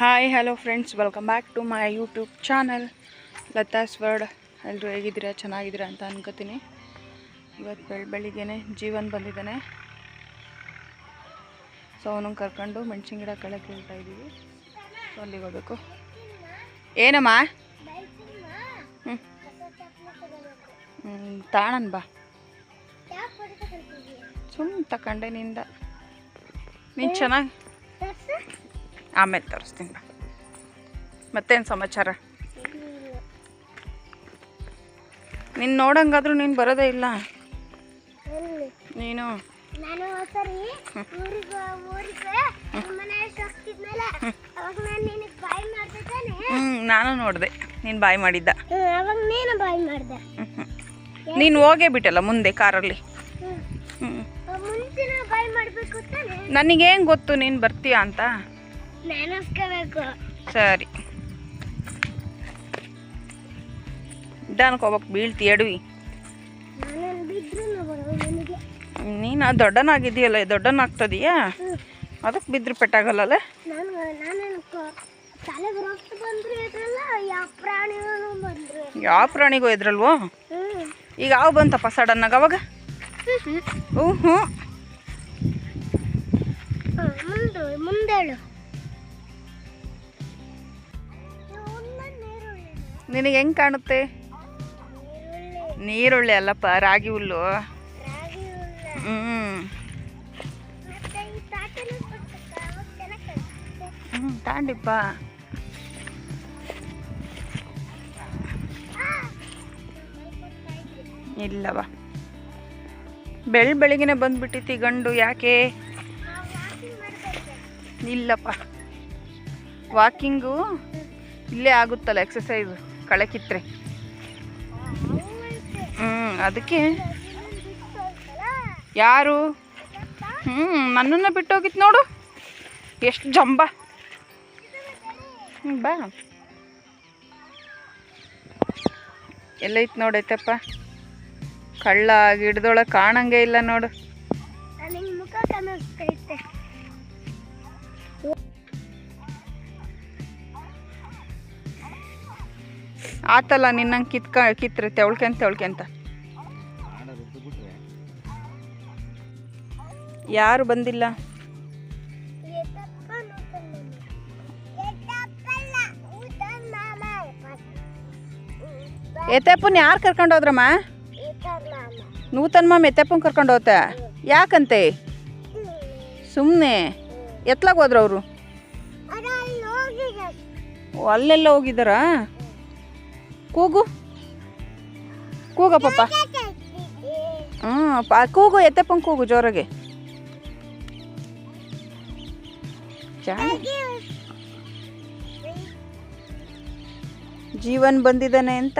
Hi hello friends welcome back to my YouTube channel Latha's world ಎಲ್ಲರೂ ಹೇಗಿದ್ದೀರಾ? ಚೆನ್ನಾಗಿದ್ದೀರಾ ಅಂತ ಅನ್ಕೋತೀನಿ. ಇವತ್ತು ಬೆಳ ಬೆಳಿಗ್ಗೆ ಜೀವನ್ ಬಂದಿದ್ದಾನೆ. ಸೊ ಅವನು ಕರ್ಕೊಂಡು ಮೆಣಸಿನ ಗಿಡ ಕಳೆ ಕೇಳ್ತಾ ಇದ್ದೀವಿ. ಸೊ ಅಲ್ಲಿಗೆ ಹೋಗಬೇಕು. ಏನಮ್ಮ? ಹ್ಞೂ ಹ್ಞೂ ತಾಣನ್ ಬಾ. ಸುಮ್ಮನೆ ತಕೊಂಡೆ ನಿಂದ. ನೀನು ಚೆನ್ನಾಗಿ ಆಮೇಲೆ ತರಿಸ್ತೀನಿ ಬಾ. ಮತ್ತೇನು ಸಮಾಚಾರ? ನೀನು ನೋಡಂಗಾದ್ರೂ ನೀನು ಬರೋದೇ ಇಲ್ಲ. ನೀನು? ನಾನು ಸರಿ. ಊರಿಗೆ ಊರಿಗೆ ಮನೆ ಹೋಗ್ತಿದ್ನಲ್ಲ ಅವಾಗ ನಾನು ನಿನಗೆ ಬಾಯ್ ಮಾಡ್ದೆ ತಾನೆ ಹ್ಞೂ ನಾನು ನೋಡಿದೆ. ನೀನು ಬಾಯ್ ಮಾಡಿದ್ದ. ಅವಾಗ ನೀನು ಬಾಯ್ ಮಾಡ್ದೆ. ನೀನು ಹೋಗೇ ಬಿಟ್ಟಲ್ಲ ಮುಂದೆ ಕಾರಲ್ಲಿ? ಹ್ಞೂ ಮುಂಚಿನ ಬಾಯ್ ಮಾಡಬೇಕು ತಾನೆ? ನನಗೇನು ಗೊತ್ತು ನೀನು ಬರ್ತೀಯಾ ಅಂತ? ನೆನಸ್ಕೋಬೇಕು. ಸರಿ. ನಿಧಾನಕ್ಕೆ ಹೋಗ್ಬೇಕು ಬೀಳ್ತಿ ಎಡವಿ. ನಾನು ದೊಡ್ಡನಾಗಿದೆಯಲ್ಲ ದೊಡ್ಡನಾಗ್ತದೀಯಾ? ಅದಕ್ಕೆ ಬಿದ್ದರೆ ಪೆಟ್ಟಾಗಲ್ಲಲ್ಲ ಯಾವ ಪ್ರಾಣಿಗೂ ಇದ್ರಲ್ವೋ? ಹ್ಞೂ ಈಗ ಯಾವ ಬಂತಪ್ಪ ಸಡನ್ನಾಗ ಅವಾಗ? ಹ್ಞೂ ಹ್ಞೂ ಮುಂದೆ ನಿನಗೆ ಹೆಂಗೆ ಕಾಣುತ್ತೆ? ನೀರುಳ್ಳಿ ಅಲ್ಲಪ್ಪ, ರಾಗಿ ಹುಲ್ಲು. ಹ್ಞೂ ಹ್ಞೂ ತಾಂಡಿಪ್ಪ. ಇಲ್ಲವ ಬೆಳ್ ಬೆಳಿಗ್ಗೆನೆ ಬಂದ್ಬಿಟ್ಟಿತಿ ಗಂಡು, ಯಾಕೆ? ಇಲ್ಲಪ್ಪ. ವಾಕಿಂಗು ಇಲ್ಲೇ ಆಗುತ್ತಲ್ಲ ಎಕ್ಸಸೈಸು ಕಳೆ ಕಿತ್ರೆ ಹ್ಞೂ ಅದಕ್ಕೆ? ಯಾರು? ಹ್ಞೂ ನನ್ನನ್ನು ಬಿಟ್ಟೋಗಿತ್ತು ನೋಡು. ಎಷ್ಟು ಜಂಬ. ಹ್ಞೂ ಬಾ. ಎಲ್ಲೈತೆ ನೋಡೈತಪ್ಪ. ಕಳ್ಳ ಗಿಡದೊಳಗೆ ಕಾಣಂಗೆ ಇಲ್ಲ ನೋಡು. ಆತಲ್ಲ ನಿನ್ನಂಗೆ ಕಿತ್ಕ ಕಿತ್ರೆ ತೆವಳ್ಕೆಂತ ತೆವಳ್ಕೆಂತ ಯಾರು ಬಂದಿಲ್ಲ? ಎತ್ತೆಪ್ಪನ ಯಾರು ಕರ್ಕೊಂಡು ಹೋದ್ರಮ್ಮ? ನೂತನ್ ಮಾಮ್ ಎತ್ತೆಪ್ಪನ ಕರ್ಕೊಂಡು ಹೋತ? ಯಾಕಂತೆ? ಸುಮ್ಮನೆ ಎತ್ಲಾಗ ಹೋದ್ರ ಅವರು? ಅಲ್ಲೆಲ್ಲ ಹೋಗಿದ್ದಾರಾ? ಕೂಗು. ಕೂಗ ಪಾಪ. ಹ್ಞೂ ಕೂಗು ಎತ್ತಪ್ಪ ಕೂಗು ಜೋರಾಗೆ. ಜೀವನ್ ಬಂದಿದ್ದಾನೆ ಅಂತ.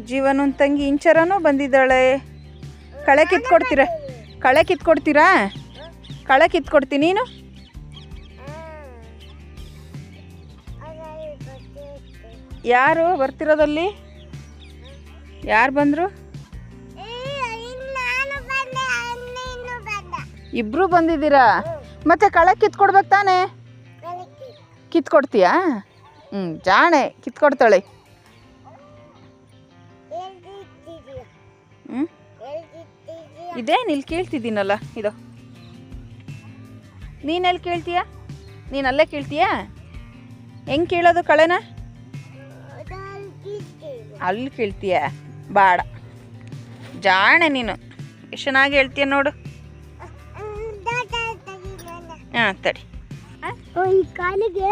ಜೀವನ ತಂಗಿ ಇಂಚರನೂ ಬಂದಿದ್ದಾಳೆ. ಕಳೆ ಕಿತ್ಕೊಡ್ತೀರಾ? ಕಳೆ ಕಿತ್ಕೊಡ್ತೀರಾ? ಕಳೆ ಕಿತ್ಕೊಡ್ತೀನಿ ನೀನು? ಯಾರು ಬರ್ತಿರೋದಲ್ಲಿ? ಯಾರು ಬಂದರು? ಇಬ್ರು ಬಂದಿದ್ದೀರಾ? ಮತ್ತೆ ಕಳೆ ಕಿತ್ಕೊಡ್ಬೇಕು ತಾನೇ? ಕಿತ್ಕೊಡ್ತೀಯಾ? ಹ್ಞೂ ಜಾಣೆ ಕಿತ್ಕೊಡ್ತಾಳೆ. ಹ್ಞೂ ಇದೇನು ಕೇಳ್ತಿದ್ದೀನಲ್ಲ, ಇದು. ನೀನೆಲ್ಲಿ ಕೇಳ್ತೀಯಾ? ನೀನು ಅಲ್ಲೇ ಕೇಳ್ತೀಯಾ? ಹೆಂಗೆ ಕೇಳೋದು ಕಳೆನ? ಅಲ್ಲಿ ಕೇಳ್ತೀಯ? ಬಾಡ. ಜಾಣೆ ನೀನು. ಎಷ್ಟು ಚೆನ್ನಾಗಿ ಹೇಳ್ತೀಯ ನೋಡು. ಹಾಂ ತಡಿ. ಈ ಕಾಲಿಗೆ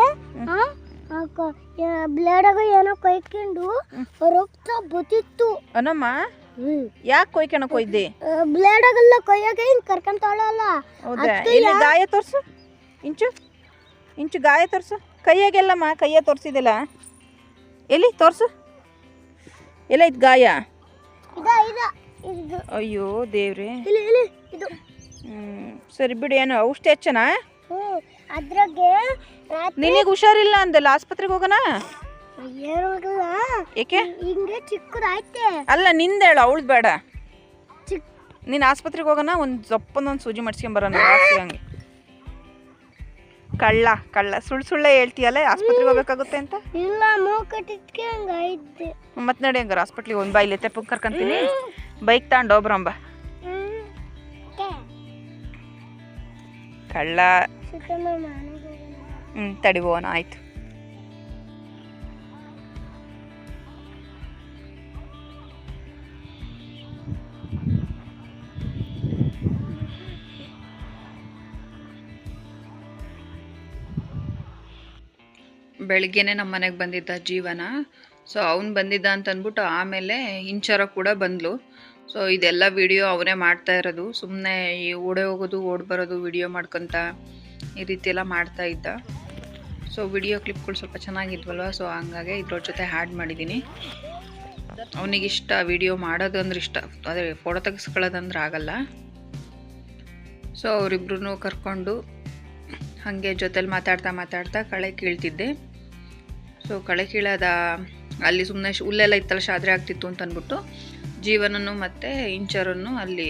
ಬ್ಲೇಡಾಗ ಏನೋ ಕೊಯ್ಕೊಂಡು ರಕ್ತ ಬತ್ತಿತ್ತು. ಅನಮ್ಮ ಯಾಕೆ ಕೊಯ್ಕೊಳಕ್ ಕೊಯ್ದೆ? ಬ್ಲೇಡಾಗೆಲ್ಲ ಕೈಯಾಗೆ ಹಿಂಗ್ ಕರ್ಕೊಂತಾಳಲ್ಲ ಹೌದಾ? ಎಲ್ಲಿ ಗಾಯ ತೋರ್ಸು? ಇಂಚು ಇಂಚು ಗಾಯ ತೋರ್ಸು. ಕೈಯಾಗೆಲ್ಲಮ್ಮ ಕೈಯ ತೋರ್ಸಿದಿಲ್ಲ. ಎಲ್ಲಿ ತೋರ್ಸು? ಎಲ್ಲ ಇದು ಗಾಯ? ಅಯ್ಯೋ ದೇವ್ರಿ. ಸರಿ ಬಿಡು ಏನು ಔಷಧಿ ಹೆಚ್ಚನ? ಅದ್ರಾಗೆ ನಿನಗೆ ಹುಷಾರಿಲ್ಲ ಅಂದಲ್ಲ ಆಸ್ಪತ್ರೆಗೆ ಹೋಗೋಣ? ಏಕೆ? ಹಿಂಗೆ ಚಿಕ್ಕದಾಯ್ತೆ ಅಲ್ಲ ನಿಂದೇಳು ಅವಳು ಬೇಡ. ನೀನ್ ಆಸ್ಪತ್ರೆಗೆ ಹೋಗೋಣ ಒಂದು ಜಪ್ಪನ ಒಂದು ಸೂಜಿ ಮಾಡಿಸ್ಕೊಂಬರೋಣ ಬರೋಣ ಹಂಗೆ. ಕಳ್ಳ ಕಳ್ಳ. ಸುಳ್ಳು ಸುಳ್ಳೆ ಹೇಳ್ತೀಯಲ್ಲ ಆಸ್ಪತ್ರೆಗೆ ಹೋಗ್ಬೇಕಾಗುತ್ತೆ ಅಂತ? ಇಲ್ಲ ಮೂಗ್ ಕಟ್ಟಿದ್ಕೆ ಹಂಗಾಯ್ತು ಮತ್ತೆ ನಡಿ ಹಂಗಾರ ಹಾಸ್ಪಿಟ್ಲಿಗೆ ಒಂದು ಬಾಯಿಲೆ ತೆಪ್ಪಗೆ ಕರ್ಕಂತೀನಿ. ಬೈಕ್ ತಗೊಂಡು ಒಬ್ರಂಬ ಕಳ್ಳ. ಹ್ಞೂ ತಡಿ ಆಯಿತು ಆಯ್ತು. ಬೆಳಿಗ್ಗೆನೆ ನಮ್ಮ ಮನೆಗೆ ಬಂದಿದ್ದ ಜೀವನ. ಸೊ ಅವನು ಬಂದಿದ್ದ ಅಂತ ಅಂದ್ಬಿಟ್ಟು ಆಮೇಲೆ ಇಂಚರ ಕೂಡ ಬಂದ್ಲು. ಸೊ ಇದೆಲ್ಲ ವಿಡಿಯೋ ಅವನೇ ಮಾಡ್ತಾ ಇರೋದು. ಸುಮ್ಮನೆ ಈ ಓಡೇ ಹೋಗೋದು, ಓಡ್ ಬರೋದು, ವಿಡಿಯೋ ಮಾಡ್ಕೊತ ಈ ರೀತಿ ಎಲ್ಲ ಮಾಡ್ತಾ ಇದ್ದ. ಸೊ ವಿಡಿಯೋ ಕ್ಲಿಪ್ಗಳು ಸ್ವಲ್ಪ ಚೆನ್ನಾಗಿದ್ವಲ್ವ? ಸೊ ಹಂಗಾಗಿ ಇದ್ರ ಜೊತೆ ಹ್ಯಾಡ್ ಮಾಡಿದ್ದೀನಿ ಅವನಿಗೆ ಇಷ್ಟ ವಿಡಿಯೋ ಮಾಡೋದು ಅಂದ್ರೆ ಇಷ್ಟ. ಅದೇ ಫೋಟೋ ತೆಗೆಸ್ಕೊಳ್ಳೋದಂದ್ರೆ ಆಗಲ್ಲ. ಸೊ ಅವರಿಬ್ರು ಕರ್ಕೊಂಡು ಹಾಗೆ ಜೊತೆಲಿ ಮಾತಾಡ್ತಾ ಮಾತಾಡ್ತಾ ಕಳೆ ಕೀಳ್ತಿದ್ದೆ. ಸೊ ಕಳೆ ಕೀಳದ ಅಲ್ಲಿ ಸುಮ್ಮನೆ ಹುಲ್ಲೆಲ್ಲ ಇತ್ತಲ್ಲ ಶಾದ್ರೆ ಆಗ್ತಿತ್ತು ಅಂತ ಅಂದ್ಬಿಟ್ಟು ಜೀವನನ್ನು ಮತ್ತು ಇಂಚರನ್ನು ಅಲ್ಲಿ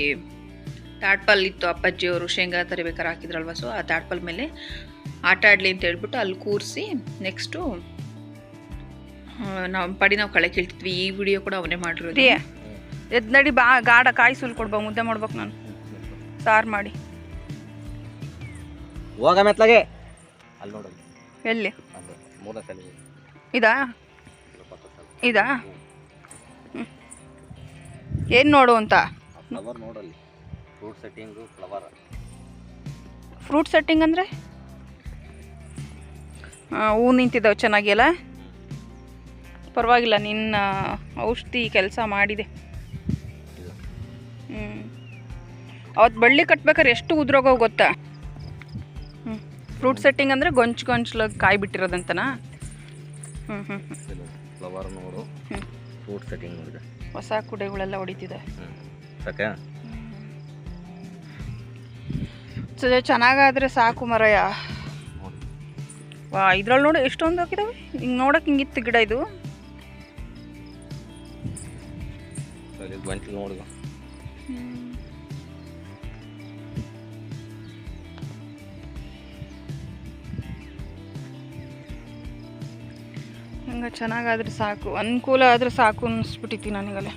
ತಾಟ್ಪಲ್ ಇತ್ತು. ಅಪ್ಪಾಜಿಯವರು ಶೇಂಗಾ ತರಿಬೇಕಾದ್ರೆ ಹಾಕಿದ್ರಲ್ವ? ಸೊ ಆ ತಾಟ್ಪಲ್ ಮೇಲೆ ಆಟ ಆಡಲಿ ಅಂತ ಹೇಳ್ಬಿಟ್ಟು ಅಲ್ಲಿ ಕೂರಿಸಿ ನೆಕ್ಸ್ಟು ನಾವು ಪಡಿ ನಾವು ಕಳೆ ಕೀಳ್ತಿದ್ವಿ ಈ ವಿಡಿಯೋ ಕೂಡ ಅವನೇ ಮಾಡಿರೋದು. ಎದ್ ನಡಿ ಬಾ ಗಾಢ ಕಾಯಿ ಸುಲ್ ಕೊಡ್ಬಾ ಮುದ್ದೆ ಮಾಡ್ಬೇಕು ನಾನು. ಸಾರು ಮಾಡಿ. ಹೋಗ ಮೆತ್ಲಾಗೆ ಅಲ್ಲಿ ನೋಡು. ಎಲ್ಲಿ? ಮೂರನೇ ಇದಾ? ಇದಾ? ಏನು ನೋಡು ಅಂತ? ಫ್ಲವರ್ ನೋಡಲ್ಲಿ. Fruit setting flower fruit setting ಅಂದರೆ? ಹೂ ನಿಂತಿದ್ದಾವೆ ಚೆನ್ನಾಗಿಲ್ಲ ಪರವಾಗಿಲ್ಲ ನಿನ್ನ ಔಷಧಿ ಕೆಲಸ ಮಾಡಿದೆ. ಹ್ಞೂ ಅವತ್ತು ಬಳ್ಳಿ ಕಟ್ಬೇಕಾದ್ರೆ ಎಷ್ಟು ಉದ್ರೋಗೋ ಗೊತ್ತಾ? ಹ್ಞೂ ಫ್ರೂಟ್ ಸೆಟ್ಟಿಂಗ್ ಅಂದರೆ ಗೊಂಚ್ ಗೊಂಚಲಾಗಿ ಕಾಯಿ ಬಿಟ್ಟಿರೋದಂತನಾ ಫ್ಲವರ್ ನೋಡು. ಫ್ರೂಟ್ ಸೆಟ್ಟಿಂಗ್ ನೋಡಿದೆ. ಹೊಸ ಕುಡೆಗಳೆಲ್ಲ ಹೊಡಿತಿದೆ. ಸಾಕೆ ಚೆನ್ನಾಗಾದ್ರೆ ಸಾಕು ಮರಯ ವಾ ಇದ್ರಲ್ಲಿ ನೋಡಿ ಎಷ್ಟೊಂದು ಹಾಕಿದಾವೆ? ಹಿಂಗೆ ನೋಡಕ್ಕೆ ಹಿಂಗಿತ್ತು ಗಿಡ ಇದು. ನೋಡು. ಹಿಂಗೆ ಚೆನ್ನಾಗಾದ್ರೆ ಸಾಕು, ಅನುಕೂಲ ಆದರೆ ಸಾಕು ಅನ್ನಿಸ್ಬಿಟ್ಟಿತ್ತು ನನಗಲ್ಲೇ.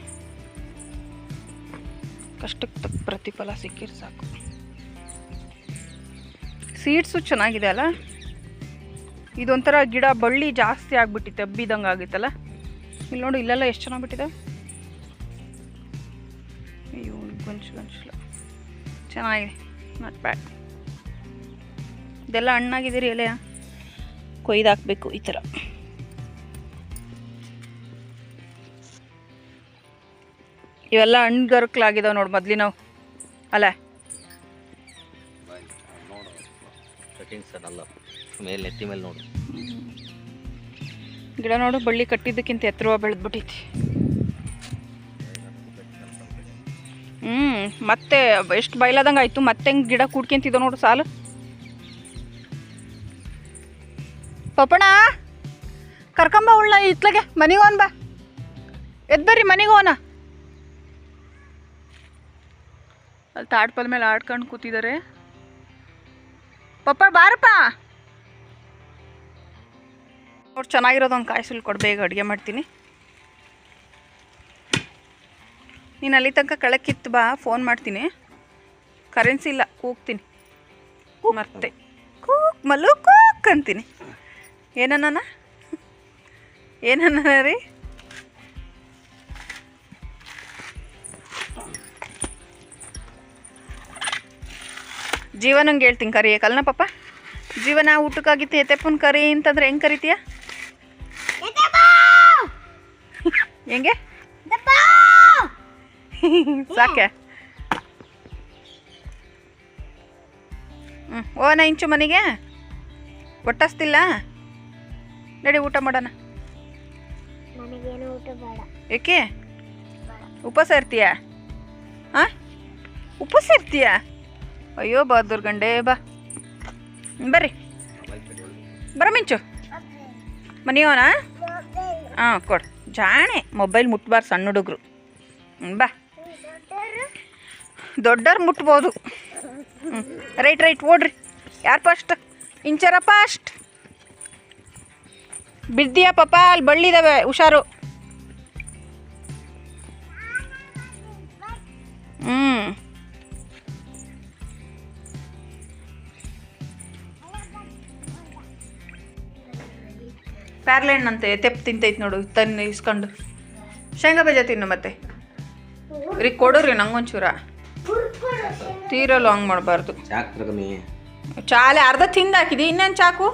ಕಷ್ಟಕ್ಕೆ ಪ್ರತಿಫಲ ಸಿಕ್ಕಿದ್ರೆ ಸಾಕು. ಸೀಡ್ಸು ಚೆನ್ನಾಗಿದೆ ಅಲ್ಲ? ಇದೊಂಥರ ಗಿಡ ಬಳ್ಳಿ ಜಾಸ್ತಿ ಆಗ್ಬಿಟ್ಟಿತ್ತು ಹಬ್ಬಿದಂಗೆ ಆಗಿತ್ತಲ್ಲ? ಇಲ್ಲಿ ನೋಡಿ, ಇಲ್ಲೆಲ್ಲ ಎಷ್ಟು ಚೆನ್ನಾಗಿ ಬಿಟ್ಟಿದೆ? ಅಯ್ಯೋ ಗೊಂಚಲು ಚೆನ್ನಾಗಿದೆ ನಾಟ್ ಬ್ಯಾಡ್ ಇದೆಲ್ಲ ಹಣ್ಣಾಗಿದ್ದೀರಿ ಎಲೆಯ? ಕೊಯ್ದಾಕಬೇಕು ಈ ಥರ. ಇವೆಲ್ಲ ಹಣ್ಣುಗರ್ಕ್ಲಾಗಿದಾವೆ ನೋಡಿ ಮೊದ್ಲಿ ನಾವು ಅಲ್ಲ. ಗಿಡ ನೋಡು, ಬಳ್ಳಿ ಕಟ್ಟಿದ್ದಕ್ಕಿಂತ ಎತ್ತರವಾಗಿ ಬೆಳೆದ್ಬಿಟ್ಟೈತಿ. ಹ್ಞೂ ಮತ್ತೆ ಎಷ್ಟು ಬಯಲಾದಂಗೆ ಆಯಿತು, ಮತ್ತೆ ಹೆಂಗೆ ಗಿಡ ಕೂಡ್ಕೊಂತಿದ್ದ ನೋಡು ಸಾಲು. ಪಪ್ಪಣ ಕರ್ಕೊಂಬ ಉಳ್ಳ ಇತ್ಲಗೆ, ಮನೆಗೆ ಬಾ. ಎದ್ ಬರ್ರಿ ಅಲ್ಲಿ ತಾಡ್ಪಲ್ ಮೇಲೆ ಆಡ್ಕೊಂಡು ಕೂತಿದ್ದಾರೆ. ಪಪ್ಪ ಬಾರಪ್ಪ! ಅವ್ರು ಚೆನ್ನಾಗಿರೋದೊಂದು ಕಾಯಿ ಸುಲ್ ಕೊಡು ಬೇಗ ಅಡುಗೆ ಮಾಡ್ತೀನಿ. ನೀನು ಅಲ್ಲಿ ತನಕ ಕಳಕ್ಕಿತ್ತು ಬಾ ಫೋನ್ ಮಾಡ್ತೀನಿ. ಕರೆನ್ಸಿ ಇಲ್ಲ ಕೂಗ್ತೀನಿ. ಮತ್ತೆ. ಕೂಕ್ ಮಲ್ಲು ಕೂಕ್ ಅಂತೀನಿ. ಏನನ್ನ ಏನನ್ನ ರೀ? ಜೀವನಂಗೆ ಹೇಳ್ತೀನಿ ಕರಿಯಕಲ್ನ ಪಾಪ? ಜೀವನ ಊಟಕ್ಕಾಗಿತ್ತು ಎತ್ತೆಪ್ಪನ ಕರಿ ಅಂತಂದ್ರೆ ಹೆಂಗೆ ಕರಿತೀಯ? ಹೆಂಗೆ? ಸಾಕೆ ಹ್ಞೂ ಓನ ಇಂಚು ಮನೆಗೆ? ಒಟ್ಟಿಸ್ತಿಲ್ಲ? ನಡಿ ಊಟ ಮಾಡೋಣ. ಏಕೆ? ಉಪವಾಸ ಸೇರ್ತೀಯ ಹಾಂ ಉಪವಾಸ ಇರ್ತೀಯ? ಅಯ್ಯೋ, ಬಹದ್ದೂರ್ ಗಂಡೆ, ಬಾ. ಬರ್ರಿ. ಬರ ಮಿಂಚು. ಮನೆಯವನ? ಹಾಂ, ಕೊಡು. ಜಾಣೆ, ಮೊಬೈಲ್ ಮುಟ್ಬಾರ್ದು ಸಣ್ಣ ಹುಡುಗರು. ಬಾ. ದೊಡ್ಡವ್ರು ಮುಟ್ಬೋದು. ಹ್ಞೂ ರೈಟ್ ರೈಟ್, ಓಡ್ರಿ. ಯಾರು ಫಸ್ಟ್ ಇಂಚರ ಫಾಸ್ಟ್ ಬಿದ್ದಿಯಾ ಪಾಪ ಅಲ್ಲಿ ಬಳ್ಳಿದಾವೆ ಹುಷಾರು. ಹ್ಞೂ ಪ್ಯಾರ್ಲೆಣ್ಣ್ ಅಂತೆ ತೆಪ್ಪು ತಿಂತೈತೆ ನೋಡು ತನ್ನ ಇಸ್ಕೊಂಡು. ಶೇಂಗಾ ಬೀಜ ತಿನ್ನು ಮತ್ತೆ. ರೀ ಕೊಡೋರಿ ನಂಗೊಂಚೂರ. ತೀರೋ ತೀರಾ ಲಾಂಗ್ ಮಾಡಬಾರ್ದು ಚಾಲೆ ಅರ್ಧ ತಿಂದಾಕಿದಿ ಇನ್ನೇನು ಚಾಕು?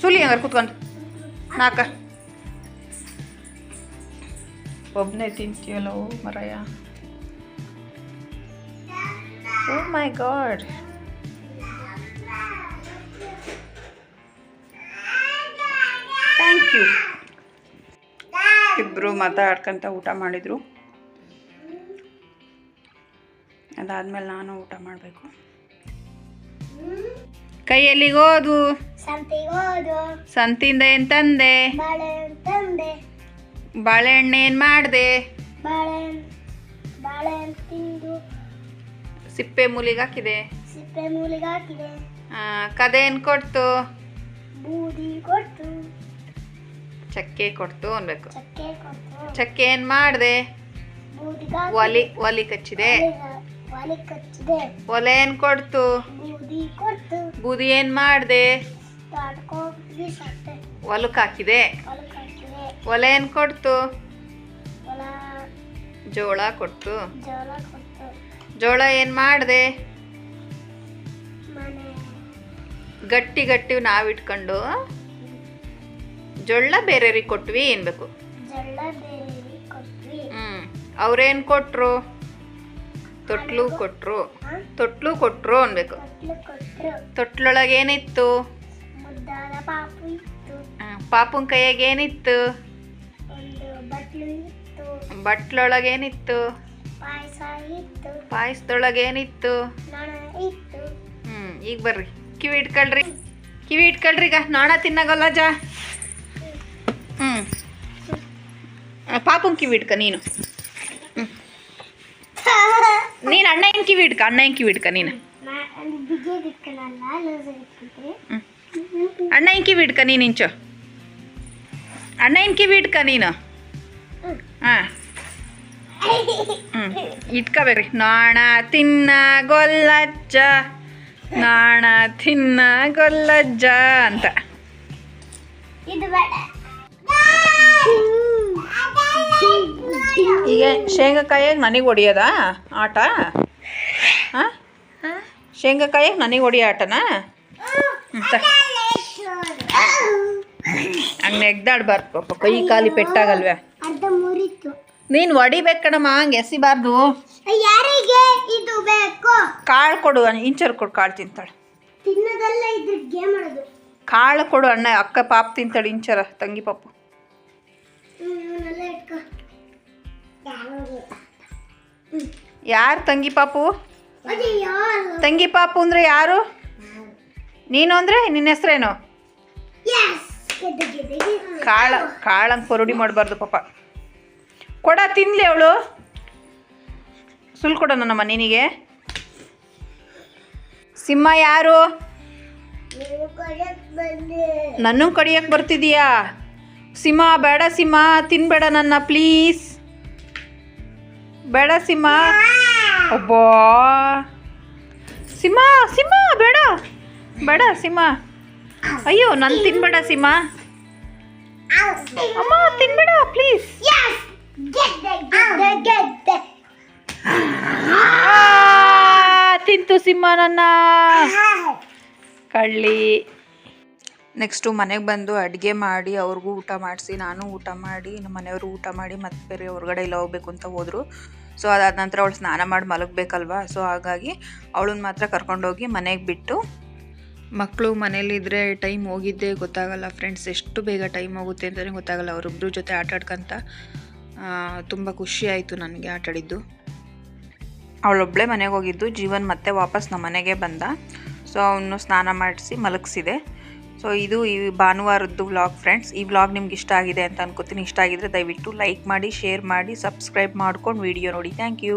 ಸುಲಿ ಹಂಗಾರೆ ಕುತ್ಕೊಂಡು. ನಾಕ. ಒಬ್ಬನೇ ತಿಂತೀಯಲ್ಲ ಓ ಮರಯ oh my god. Thank you ಇಬ್ಬರು ಮಾತಾಡ್ಕೊಂತ ಊಟ ಮಾಡಿದರು. ಅದಾದ್ಮೇಲೆ ನಾನು ಊಟ ಮಾಡಬೇಕು. ಕೈಯಲ್ಲಿಗೆ ಹೋದು. ಸಂತಿಂದ ಏನ್ ತಂದೆ? ಬಾಳೆ ತಂದೆ. ಬಾಳೆಹಣ್ಣು ಏನು ಮಾಡಿದೆ? ಸಿಪ್ಪೆ ಮೂಲಿಗೆ ಹಾಕಿದೆ. ಸಿಪ್ಪೆ ಮೂಲಿಗೆ ಹಾಕಿದೆ. ಕದೆ ಏನು ಕೊಡ್ತು? ಬೂದಿ ಕೊಟ್ಟು ಚಕ್ಕೆ ಕೊಡ್ತು ಅನ್ಬೇಕು. ಚಕ್ಕೆ ಏನ್ ಮಾಡಿದೆ? ಒಲಿ ಒಲಿ ಕಚ್ಚಿದೆ. ಒಲೆ ಏನು ಕೊಡ್ತು? ಬೂದಿ ಏನ್ ಮಾಡಿದೆ? ಹೊಲಕ್ಕೆ ಹಾಕಿದೆ. ಒಲೆ ಏನು ಕೊಡ್ತು? ಜೋಳ ಕೊಡ್ತು. ಜೋಳ ಏನು ಮಾಡಿದೆ? ಗಟ್ಟಿ ಗಟ್ಟಿ ನಾವು ಇಟ್ಕೊಂಡು ಜೊಳ್ಳ ಬೇರೆಯವ್ರಿಗೆ ಕೊಟ್ವಿ ಏನ್ಬೇಕು? ಹ್ಞೂ ಅವ್ರೇನು ಕೊಟ್ರು? ತೊಟ್ಲು ಕೊಟ್ರು. ತೊಟ್ಲು ಕೊಟ್ರು ಅನ್ಬೇಕು. ತೊಟ್ಲೊಳಗ ಏನಿತ್ತು? ಪಾಪುನ್ ಕೈಯಾಗ ಏನಿತ್ತು? ಬಟ್ಲೊಳಗೆ ಏನಿತ್ತು? ಪಾಯಸದೊಳಗ ಏನಿತ್ತು? ಹ್ಮ್. ಈಗ ಬರ್ರಿ. ಕಿವಿ ಇಟ್ಕೊಳ್ರಿ. ಕಿವಿ ಇಟ್ಕೊಳ್ರಿ ಈಗ. ನಾಣ ತಿನ್ನಾಗಲ್ಲ ಜಾ. ಹ್ಞೂ ಪಾಪುನ್ ಕಿವಿ ಇಟ್ಕ, ನೀನು. ನೀನು ಅಣ್ಣ ಏನು ಕಿವಿ ಇಟ್ಕ ಅಣ್ಣ ಏನು ಕಿವಿ ಇಟ್ಕ, ನೀನು. ಅಣ್ಣ ಕಿವಿ ಇಟ್ಕ, ನೀನು ಇಂಚು. ಅಣ್ಣ ಕಿವಿ ಇಟ್ಕ, ನೀನು. ಹಾಂ. ಹ್ಞೂ ಇಟ್ಕೋಬೇಕ್ರಿ ನಾಣ ತಿನ್ನ ಗೊಲ್ಲಜ್ಜ. ನಾಣ ತಿನ್ನ ಗೊಲ್ಲಜ್ಜ ಅಂತ. ಇದು ಬೇಡ. ಈಗ ಶೇಂಗಾಕಾಯಾಗ ನನಗೆ ಹೊಡಿಯೋದಾ ಆಟ? ಹಾಂ ಶೇಂಗಾಕಾಯಾಗ ನನಗೆ ಹೊಡಿಯೋ ಆಟನಾ? ಹಂಗೆ ನೆಗ್ದಾಡ್ಬಾರ್ದು ಪಾಪ ಕೈ ಕಾಲಿ ಪೆಟ್ಟಾಗಲ್ವೇ. ನೀನು ಹೊಡಿಬೇಕು ಕಣಮ್ಮ ಹಂಗೆ ಎಸಿಬಾರ್ದು. ಯಾರಿಗೆ ಇದು ಬೇಕು? ಕಾಳು ಕೊಡು ಇಂಚರ್ ಕೊಡು ಕಾಳು ತಿಂತಾಳೆ. ತಿನ್ನೋದಲ್ಲ ಇದ್ರ ಗೇಮ್ ಆಡೋದು. ಕಾಳು ಕೊಡು ಅಣ್ಣ ಅಕ್ಕ ಪಾಪ ತಿಂತಾಳೆ ಇಂಚರ ತಂಗಿ ಪಾಪು. ಯಾರು ತಂಗಿ ಪಾಪು? ತಂಗಿ ಪಾಪು ಅಂದ್ರೆ ಯಾರು? ನೀನು ಅಂದ್ರೆ ನಿನ್ನ ಹೆಸರೇನು. ಕಾಳ ಕಾಳಂಗೆ ಪರುಡಿ ಮಾಡಬಾರ್ದು ಪಾಪ. ಕೊಡ ತಿನ್ಲಿ ಅವಳು. ಸುಲ್ ಕೊಡ ನಮ್ಮ ನಿನಗೆ. ಸಿಂಹ ಯಾರು? ನನ್ನ ಕಡಿಯಕ್ಕೆ ಬರ್ತಿದೀಯಾ? ಸಿಂಹ, ಬೇಡ ಸಿಂಹ, ತಿನ್ಬೇಡ ನನ್ನ ಪ್ಲೀಸ್ ಬೇಡ ಸಿಂಹ. ಒಬ್ಬಾ. ಸಿಂಹ ಸಿಂಹ, ಬೇಡ. ಬೇಡ ಸಿಂಹ. ಅಯ್ಯೋ, ನಾನು ತಿನ್ಬೇಡ ಸಿಂಹ. ಅಮ್ಮ, ತಿನ್ಬೇಡ ಪ್ಲೀಸ್ ತಿಂತು ಸಿಂಹ ನನ್ನ. ಕಳ್ಳಿ. ನೆಕ್ಸ್ಟು ಮನೆಗೆ ಬಂದು ಅಡುಗೆ ಮಾಡಿ ಅವ್ರಿಗೂ ಊಟ ಮಾಡಿಸಿ, ನಾನು ಊಟ ಮಾಡಿ ನಮ್ಮ ಮನೆಯವರು ಊಟ ಮಾಡಿ, ಮತ್ತೆ ಬೇರೆ ಹೊರಗಡೆ ಎಲ್ಲ ಹೋಗ್ಬೇಕು ಅಂತ ಹೋದರು. ಸೊ ಅದಾದ ನಂತರ ಅವಳು ಸ್ನಾನ ಮಾಡಿ ಮಲಗಬೇಕಲ್ವಾ? ಸೊ ಹಾಗಾಗಿ ಅವಳನ್ನ ಮಾತ್ರ ಕರ್ಕೊಂಡೋಗಿ ಮನೆಗೆ ಬಿಟ್ಟು ಮಕ್ಕಳು ಮನೇಲಿದ್ದರೆ ಟೈಮ್ ಹೋಗಿದ್ದೇ ಗೊತ್ತಾಗಲ್ಲ ಫ್ರೆಂಡ್ಸ್. ಎಷ್ಟು ಬೇಗ ಟೈಮ್ ಹೋಗುತ್ತೆ ಅಂತಲೇ ಗೊತ್ತಾಗಲ್ಲ. ಅವರಿಬ್ಬರ ಜೊತೆ ಆಟ ಆಡ್ಕೊಂತ ತುಂಬ ಖುಷಿ ಆಯಿತು ನನಗೆ ಆಟ ಆಡಿದ್ದು. ಅವಳೊಬ್ಬಳೇ ಮನೆಗೆ ಹೋಗಿದ್ದು. ಜೀವನ್ ಮತ್ತೆ ವಾಪಸ್ ನಮ್ಮ ಮನೆಗೆ ಬಂದ. ಸೊ ಅವನು ಸ್ನಾನ ಮಾಡಿಸಿ ಮಲಗಿಸಿದೆ. ಸೊ ಇದು ಈ ಭಾನುವಾರದ್ದು ವ್ಲಾಗ್ ಫ್ರೆಂಡ್ಸ್ ಈ ವ್ಲಾಗ್ ನಿಮ್ಗೆ ಇಷ್ಟ ಆಗಿದೆ ಅಂತ ಅನ್ಕೋತೀನಿ. ಇಷ್ಟ ಆಗಿದ್ರೆ ದಯವಿಟ್ಟು ಲೈಕ್ ಮಾಡಿ ಶೇರ್ ಮಾಡಿ ಸಬ್ಸ್ಕ್ರೈಬ್ ಮಾಡ್ಕೊಂಡು ವಿಡಿಯೋ ನೋಡಿ. Thank you